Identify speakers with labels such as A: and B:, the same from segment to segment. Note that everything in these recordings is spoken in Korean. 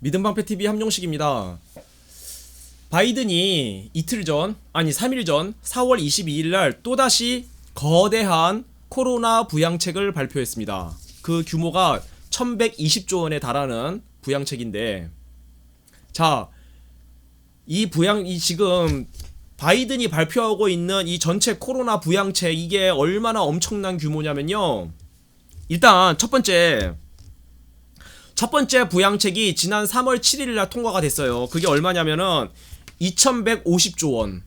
A: 믿음방패TV 함용식입니다. 바이든이 이틀 전, 아니 3일 전 4월 22일 날 또다시 거대한 코로나 부양책을 발표했습니다. 그 규모가 1120조 원에 달하는 부양책인데 자, 이 부양 이 지금 바이든이 발표하고 있는 이 전체 코로나 부양책 이게 얼마나 엄청난 규모냐면요. 일단 첫 번째 첫 번째 부양책이 지난 3월 7일 날 통과가 됐어요. 그게 얼마냐면은 2150조 원.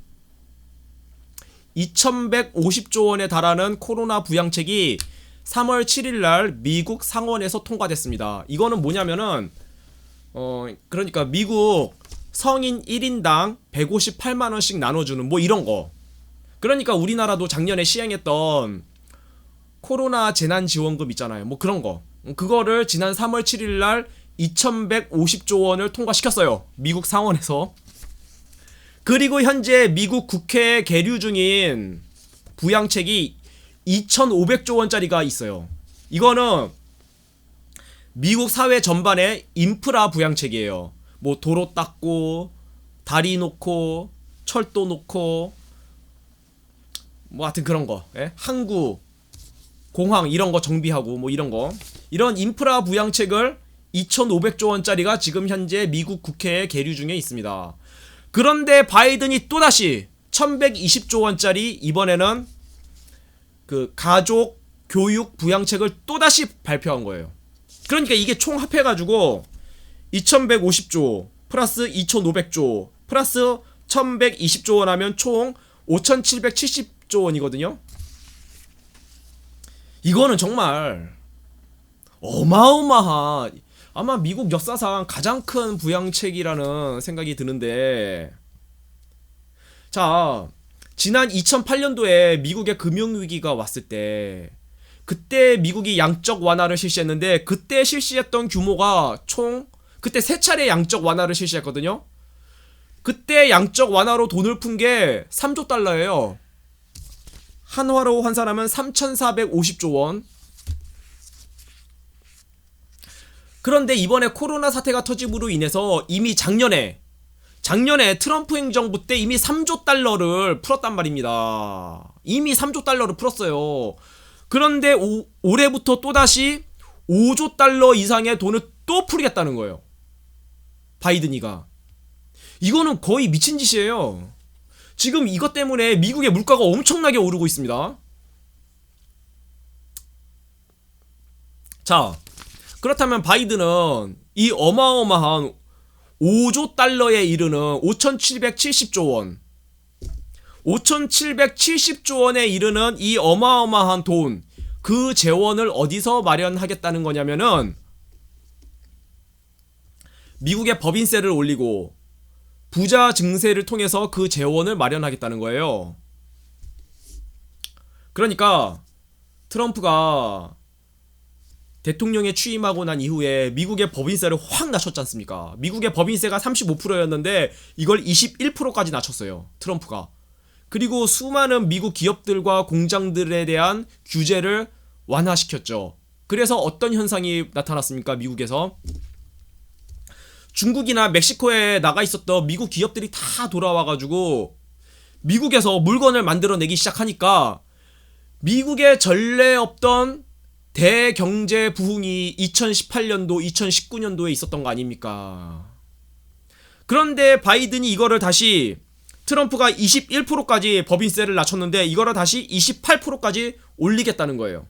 A: 2150조 원에 달하는 코로나 부양책이 3월 7일 날 미국 상원에서 통과됐습니다. 이거는 뭐냐면은 어 그러니까 미국 성인 1인당 158만 원씩 나눠 주는 뭐 이런 거. 그러니까 우리나라도 작년에 시행했던 코로나 재난 지원금 있잖아요. 뭐 그런 거. 그거를 지난 3월 7일 날 2150조 원을 통과시켰어요. 미국 상원에서. 그리고 현재 미국 국회에 계류 중인 부양책이 2500조 원짜리가 있어요. 이거는 미국 사회 전반의 인프라 부양책이에요. 뭐 도로 닦고 다리 놓고 철도 놓고 뭐 하여튼 그런 거. 예? 항구 공항 이런 거 정비하고 뭐 이런 거. 이런 인프라 부양책을 2,500조 원짜리가 지금 현재 미국 국회에 계류 중에 있습니다. 그런데 바이든이 또다시 1,120조 원짜리 이번에는 그 가족 교육 부양책을 또다시 발표한 거예요. 그러니까 이게 총 합해가지고 2150조 플러스 2500조 플러스 1120조 원 하면 총 5770조 원이거든요. 이거는 정말 어마어마한 아마 미국 역사상 가장 큰 부양책이라는 생각이 드는데. 자 지난 2008년도에 미국의 금융위기가 왔을 때 그때 미국이 양적 완화를 실시했는데 그때 실시했던 규모가 총 그때 세 차례 양적 완화를 실시했거든요. 그때 양적 완화로 돈을 푼 게 3조 달러예요. 한화로 환산하면 3,450조 원 그런데 이번에 코로나 사태가 터짐으로 인해서 이미 작년에 작년에 트럼프 행정부 때 이미 3조 달러를 풀었단 말입니다. 이미 3조 달러를 풀었어요. 그런데 오, 올해부터 또다시 5조 달러 이상의 돈을 또 풀겠다는 거예요. 바이든이가. 이거는 거의 미친 짓이에요. 지금 이것 때문에 미국의 물가가 엄청나게 오르고 있습니다. 자, 그렇다면 바이든은 이 어마어마한 5조 달러에 이르는 5,770조 원, 5,770조 원에 이르는 이 어마어마한 돈, 그 재원을 어디서 마련하겠다는 거냐면은 미국의 법인세를 올리고 부자 증세를 통해서 그 재원을 마련하겠다는 거예요. 그러니까 트럼프가 대통령에 취임하고 난 이후에 미국의 법인세를 확 낮췄지 않습니까? 미국의 법인세가 35%였는데 이걸 21%까지 낮췄어요. 트럼프가. 그리고 수많은 미국 기업들과 공장들에 대한 규제를 완화시켰죠. 그래서 어떤 현상이 나타났습니까? 미국에서. 중국이나 멕시코에 나가 있었던 미국 기업들이 다 돌아와가지고 미국에서 물건을 만들어내기 시작하니까 미국에 전례 없던 대경제 부흥이 2018년도, 2019년도에 있었던 거 아닙니까? 그런데 바이든이 이거를 다시 트럼프가 21%까지 법인세를 낮췄는데 이거를 다시 28%까지 올리겠다는 거예요.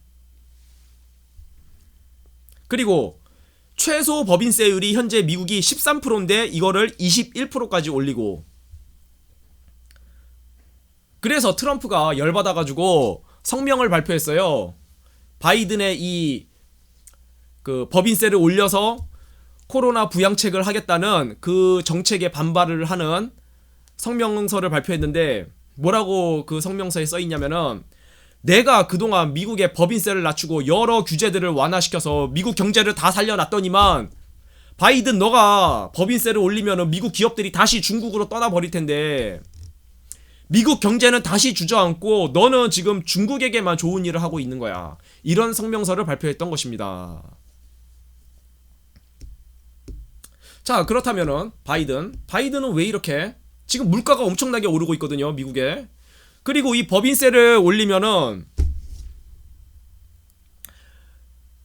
A: 그리고 최소 법인세율이 현재 미국이 13%인데 이거를 21%까지 올리고 그래서 트럼프가 열받아가지고 성명을 발표했어요. 바이든의 이 그 법인세를 올려서 코로나 부양책을 하겠다는 그 정책에 반발을 하는 성명서를 발표했는데 뭐라고 그 성명서에 써 있냐면은 내가 그동안 미국의 법인세를 낮추고 여러 규제들을 완화시켜서 미국 경제를 다 살려놨더니만 바이든 너가 법인세를 올리면은 미국 기업들이 다시 중국으로 떠나버릴 텐데 미국 경제는 다시 주저앉고 너는 지금 중국에게만 좋은 일을 하고 있는 거야. 이런 성명서를 발표했던 것입니다. 자 그렇다면은 바이든 바이든은 왜 이렇게 지금 물가가 엄청나게 오르고 있거든요 미국에 그리고 이 법인세를 올리면은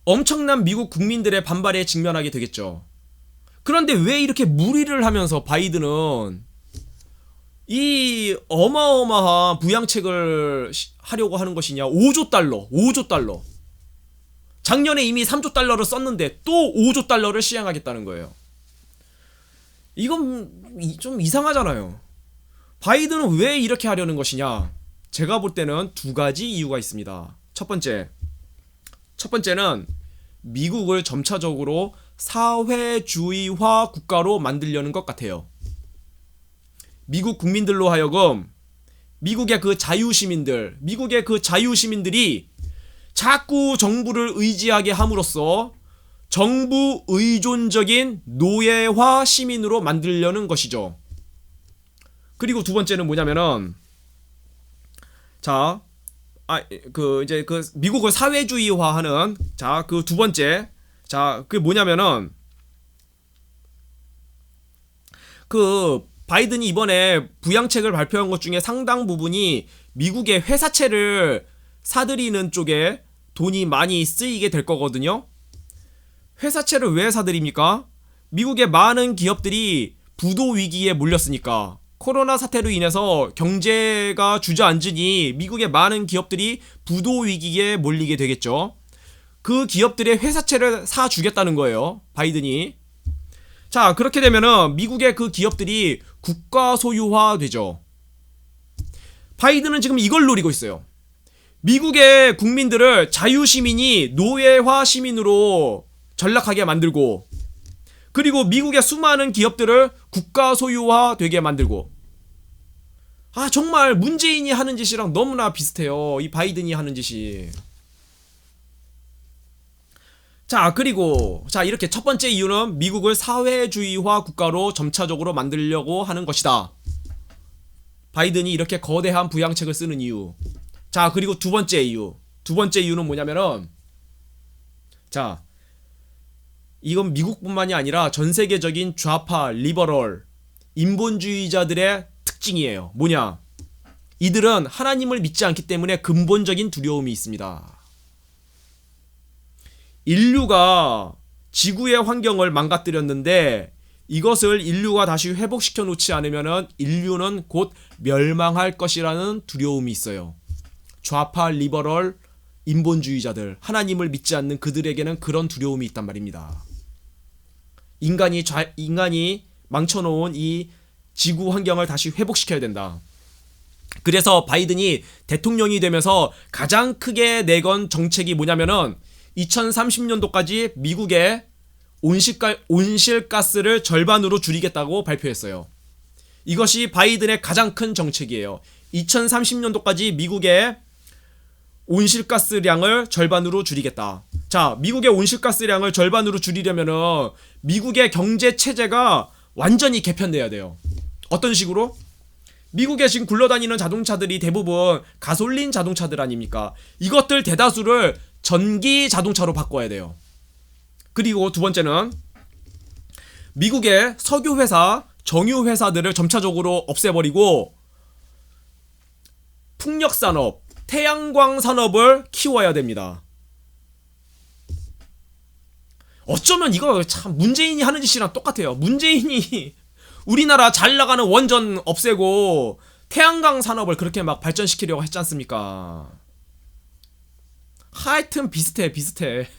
A: 엄청난 미국 국민들의 반발에 직면하게 되겠죠 그런데 왜 이렇게 무리를 하면서 바이든은 이 어마어마한 부양책을 시- 하려고 하는 것이냐 5조 달러 5조 달러 작년에 이미 3조 달러를 썼는데 또 5조 달러를 시행하겠다는 거예요 이건 이- 좀 이상하잖아요. 바이든은 왜 이렇게 하려는 것이냐? 제가 볼 때는 두 가지 이유가 있습니다. 첫 번째. 첫 번째는 미국을 점차적으로 사회주의화 국가로 만들려는 것 같아요. 미국 국민들로 하여금 미국의 그 자유시민들, 미국의 그 자유시민들이 자꾸 정부를 의지하게 함으로써 정부 의존적인 노예화 시민으로 만들려는 것이죠. 그리고 두 번째는 뭐냐면은 자, 아 그 이제 그 미국을 사회주의화하는 자 그 두 번째 자 그게 뭐냐면은 그 바이든이 이번에 부양책을 발표한 것 중에 상당 부분이 미국의 회사채를 사들이는 쪽에 돈이 많이 쓰이게 될 거거든요. 회사채를 왜 사들입니까? 미국의 많은 기업들이 부도 위기에 몰렸으니까 코로나 사태로 인해서 경제가 주저앉으니 미국의 많은 기업들이 부도 위기에 몰리게 되겠죠. 그 기업들의 회사채를 사 주겠다는 거예요. 바이든이. 자, 그렇게 되면은 미국의 그 기업들이 국가 소유화 되죠. 바이든은 지금 이걸 노리고 있어요. 미국의 국민들을 자유시민이 노예화 시민으로 전락하게 만들고 그리고 미국의 수많은 기업들을 국가 소유화 되게 만들고 아 정말 문재인이 하는 짓이랑 너무나 비슷해요 이 바이든이 하는 짓이 자 그리고 자 이렇게 첫 번째 이유는 미국을 사회주의화 국가로 점차적으로 만들려고 하는 것이다 바이든이 이렇게 거대한 부양책을 쓰는 이유 자 그리고 두 번째 이유 두 번째 이유는 뭐냐면은 자 이건 미국뿐만이 아니라 전 세계적인 좌파, 리버럴, 인본주의자들의 특징이에요. 뭐냐? 이들은 하나님을 믿지 않기 때문에 근본적인 두려움이 있습니다. 인류가 지구의 환경을 망가뜨렸는데 이것을 인류가 다시 회복시켜 놓지 않으면 인류는 곧 멸망할 것이라는 두려움이 있어요. 좌파, 리버럴, 인본주의자들, 하나님을 믿지 않는 그들에게는 그런 두려움이 있단 말입니다. 인간이 좌, 인간이 망쳐놓은 이 지구 환경을 다시 회복시켜야 된다. 그래서 바이든이 대통령이 되면서 가장 크게 내건 정책이 뭐냐면은 2030년도까지 미국의 온실가, 온실가스를 절반으로 줄이겠다고 발표했어요. 이것이 바이든의 가장 큰 정책이에요. 2030년도까지 미국의 온실가스량을 절반으로 줄이겠다. 자, 미국의 온실가스량을 절반으로 줄이려면은 미국의 경제 체제가 완전히 개편돼야 돼요. 어떤 식으로? 미국에 지금 굴러다니는 자동차들이 대부분 가솔린 자동차들 아닙니까? 이것들 대다수를 전기 자동차로 바꿔야 돼요. 그리고 두 번째는 미국의 석유 회사, 정유 회사들을 점차적으로 없애버리고 풍력 산업, 태양광 산업을 키워야 됩니다. 어쩌면 이거 참 문재인이 하는 짓이랑 똑같아요. 문재인이 우리나라 잘 나가는 원전 없애고 태양광 산업을 그렇게 막 발전시키려고 했지 않습니까? 하여튼 비슷해, 비슷해.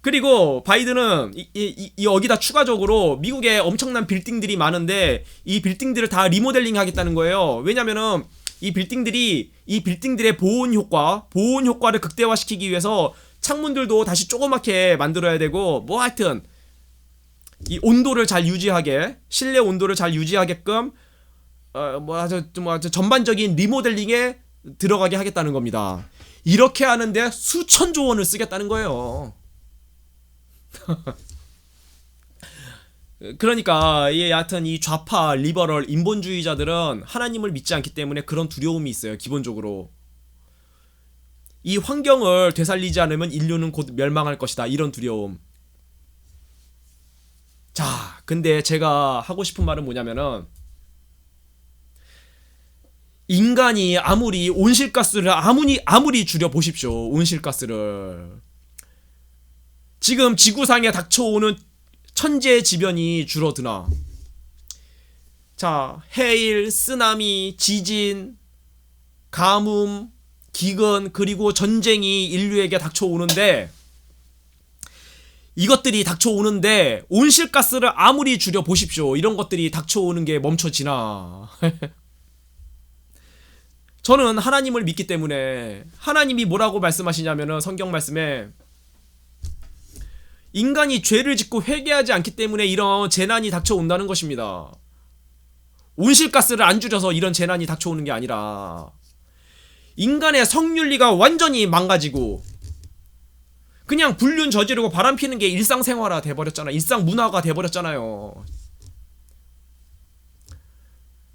A: 그리고 바이든은 이, 이, 이 여기다 추가적으로 미국에 엄청난 빌딩들이 많은데 이 빌딩들을 다 리모델링 하겠다는 거예요. 왜냐면은 이 빌딩들이 이 빌딩들의 보온 효과, 보온 효과를 극대화시키기 위해서 창문들도 다시 조그맣게 만들어야 되고 뭐 하여튼 이 온도를 잘 유지하게 실내 온도를 잘 유지하게끔 어뭐 아주 좀 아주 전반적인 리모델링에 들어가게 하겠다는 겁니다. 이렇게 하는데 수천조 원을 쓰겠다는 거예요. 그러니까 이 여하튼 이 좌파 리버럴 인본주의자들은 하나님을 믿지 않기 때문에 그런 두려움이 있어요. 기본적으로 이 환경을 되살리지 않으면 인류는 곧 멸망할 것이다. 이런 두려움. 자, 근데 제가 하고 싶은 말은 뭐냐면은 인간이 아무리 온실가스를 아무리 아무리 줄여 보십시오. 온실가스를 지금 지구상에 닥쳐오는 천재지변이 줄어드나 자, 해일, 쓰나미, 지진, 가뭄, 기근, 그리고 전쟁이 인류에게 닥쳐오는데, 이것들이 닥쳐오는데, 온실가스를 아무리 줄여 보십시오. 이런 것들이 닥쳐오는 게 멈춰지나. 저는 하나님을 믿기 때문에, 하나님이 뭐라고 말씀하시냐면은 성경 말씀에, 인간이 죄를 짓고 회개하지 않기 때문에 이런 재난이 닥쳐온다는 것입니다. 온실가스를 안 줄여서 이런 재난이 닥쳐오는 게 아니라 인간의 성윤리가 완전히 망가지고 그냥 불륜 저지르고 바람 피는 게 일상생활화 돼버렸잖아. 일상 문화가 돼버렸잖아요.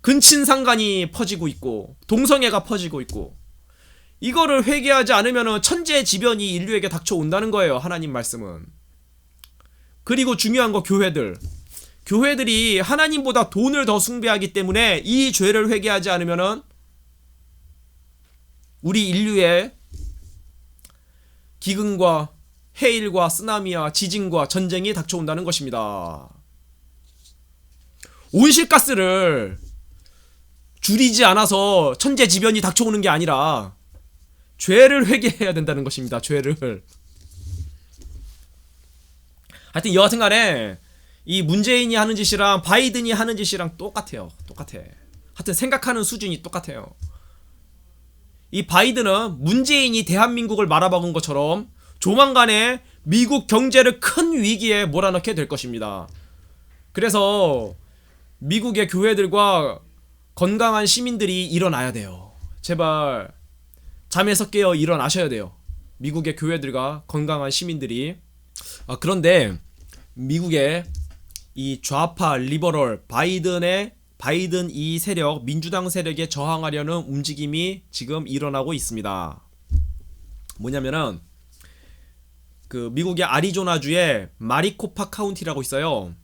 A: 근친상간이 퍼지고 있고 동성애가 퍼지고 있고 이거를 회개하지 않으면 천재지변이 인류에게 닥쳐온다는 거예요. 하나님 말씀은. 그리고 중요한 거 교회들. 교회들이 하나님보다 돈을 더 숭배하기 때문에 이 죄를 회개하지 않으면은 우리 인류의 기근과 해일과 쓰나미와 지진과 전쟁이 닥쳐온다는 것입니다. 온실가스를 줄이지 않아서 천재지변이 닥쳐오는 게 아니라 죄를 회개해야 된다는 것입니다. 죄를. 하여튼 여하튼 간에 이 문재인이 하는 짓이랑 바이든이 하는 짓이랑 똑같아요. 똑같아. 하여튼 생각하는 수준이 똑같아요. 이 바이든은 문재인이 대한민국을 말아먹은 것처럼 조만간에 미국 경제를 큰 위기에 몰아넣게 될 것입니다. 그래서 미국의 교회들과 건강한 시민들이 일어나야 돼요. 제발 잠에서 깨어 일어나셔야 돼요. 미국의 교회들과 건강한 시민들이 아 그런데 미국의 이 좌파 리버럴 바이든의 바이든 이 세력 민주당 세력에 저항하려는 움직임이 지금 일어나고 있습니다. 뭐냐면은 그 미국의 아리조나주에 마리코파 카운티라고 있어요.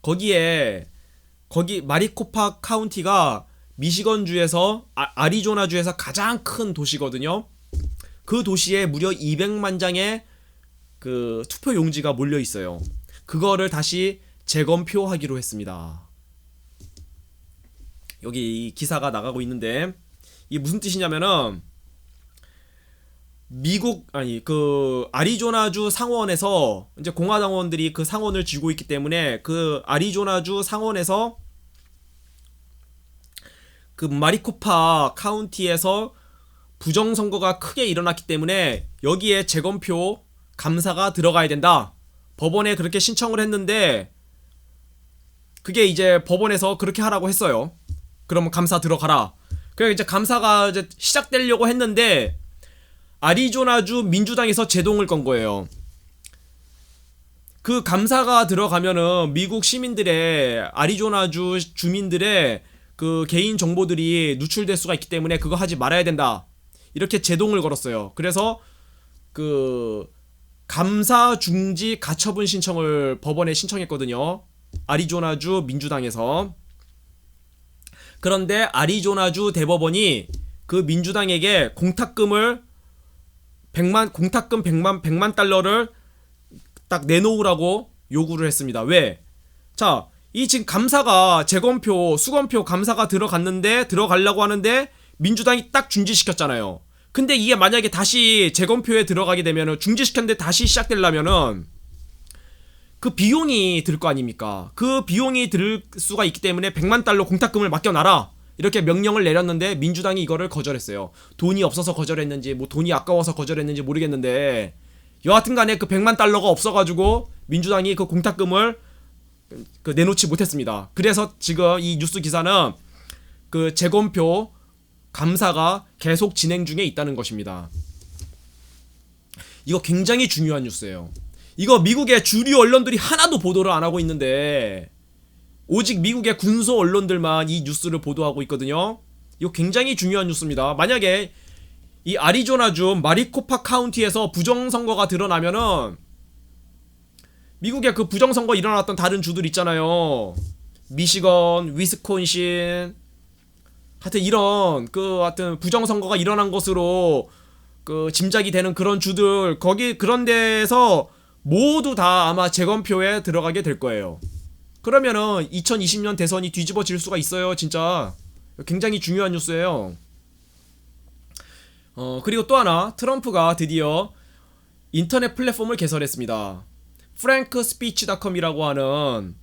A: 거기에 거기 마리코파 카운티가 미시건 주에서 아, 리조나 주에서 가장 큰 도시거든요. 그 도시에 무려 200만 장의 그 투표 용지가 몰려 있어요. 그거를 다시 재검표하기로 했습니다. 여기 이 기사가 나가고 있는데 이게 무슨 뜻이냐면은 미국 아니 그 아리조나주 상원에서 이제 공화당원들이 그 상원을 쥐고 있기 때문에 그 아리조나주 상원에서 그 마리코파 카운티에서 부정 선거가 크게 일어났기 때문에 여기에 재검표 감사가 들어가야 된다. 법원에 그렇게 신청을 했는데 그게 이제 법원에서 그렇게 하라고 했어요. 그러면 감사 들어가라. 그래 이제 감사가 이제 시작되려고 했는데 아리조나주 민주당에서 제동을 건 거예요. 그 감사가 들어가면은 미국 시민들의 아리조나주 주민들의 그 개인 정보들이 누출될 수가 있기 때문에 그거 하지 말아야 된다. 이렇게 제동을 걸었어요. 그래서 그 감사 중지 가처분 신청을 법원에 신청했거든요. 아리조나주 민주당에서 그런데 아리조나주 대법원이 그 민주당에게 공탁금을 100만 공탁금 100만 100만 달러를 딱 내놓으라고 요구를 했습니다. 왜? 자, 이 지금 감사가 재검표, 수검표 감사가 들어갔는데 들어가려고 하는데 민주당이 딱 중지시켰잖아요. 근데 이게 만약에 다시 재검표에 들어가게 되면은 중지시켰는데 다시 시작되려면은 그 비용이 들 거 아닙니까? 그 비용이 들 수가 있기 때문에 100만 달러 공탁금을 맡겨놔라. 이렇게 명령을 내렸는데 민주당이 이거를 거절했어요. 돈이 없어서 거절했는지 뭐 돈이 아까워서 거절했는지 모르겠는데 여하튼 간에 그 100만 달러가 없어가지고 민주당이 그 공탁금을 그 내놓지 못했습니다. 그래서 지금 이 뉴스 기사는 그 재검표 감사가 계속 진행 중에 있다는 것입니다. 이거 굉장히 중요한 뉴스예요. 이거 미국의 주류 언론들이 하나도 보도를 안 하고 있는데 오직 미국의 군소 언론들만 이 뉴스를 보도하고 있거든요. 이거 굉장히 중요한 뉴스입니다. 만약에 이 아리조나주 마리코파 카운티에서 부정선거가 드러나면은 미국에 그 부정선거 일어났던 다른 주들 있잖아요. 미시건, 위스콘신, 하여튼 이런 그 하여튼 부정선거가 일어난 것으로 그 짐작이 되는 그런 주들 거기 그런 데에서 모두 다 아마 재검표에 들어가게 될 거예요. 그러면은 2020년 대선이 뒤집어질 수가 있어요, 진짜. 굉장히 중요한 뉴스예요. 어, 그리고 또 하나 트럼프가 드디어 인터넷 플랫폼을 개설했습니다. frankspeech.com이라고 하는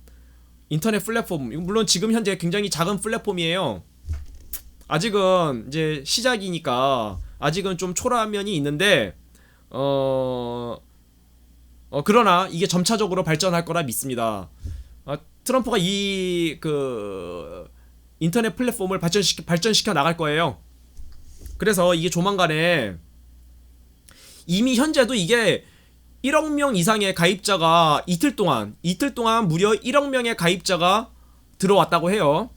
A: 인터넷 플랫폼. 물론 지금 현재 굉장히 작은 플랫폼이에요. 아직은 이제 시작이니까 아직은 좀 초라한 면이 있는데 어, 어 그러나 이게 점차적으로 발전할 거라 믿습니다. 아, 트럼프가 이 그 인터넷 플랫폼을 발전시켜 발전시켜 나갈 거예요. 그래서 이게 조만간에 이미 현재도 이게 1억 명 이상의 가입자가 이틀 동안 이틀 동안 무려 1억 명의 가입자가 들어왔다고 해요.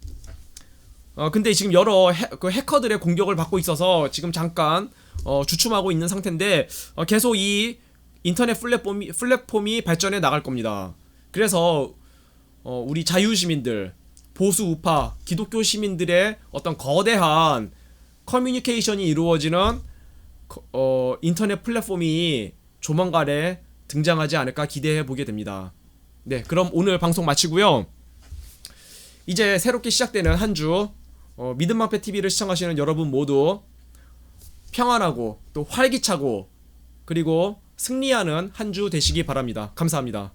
A: 어 근데 지금 여러 해, 그 해커들의 공격을 받고 있어서 지금 잠깐 어, 주춤하고 있는 상태인데 어, 계속 이 인터넷 플랫폼이 플랫폼이 발전해 나갈 겁니다. 그래서 어, 우리 자유 시민들, 보수 우파, 기독교 시민들의 어떤 거대한 커뮤니케이션이 이루어지는 거- 어, 인터넷 플랫폼이 조만간에 등장하지 않을까 기대해 보게 됩니다. 네, 그럼 오늘 방송 마치고요. 이제 새롭게 시작되는 한 주 어, 믿음방패 TV를 시청하시는 여러분 모두 평안하고 또 활기차고 그리고 승리하는 한 주 되시기 바랍니다. 감사합니다.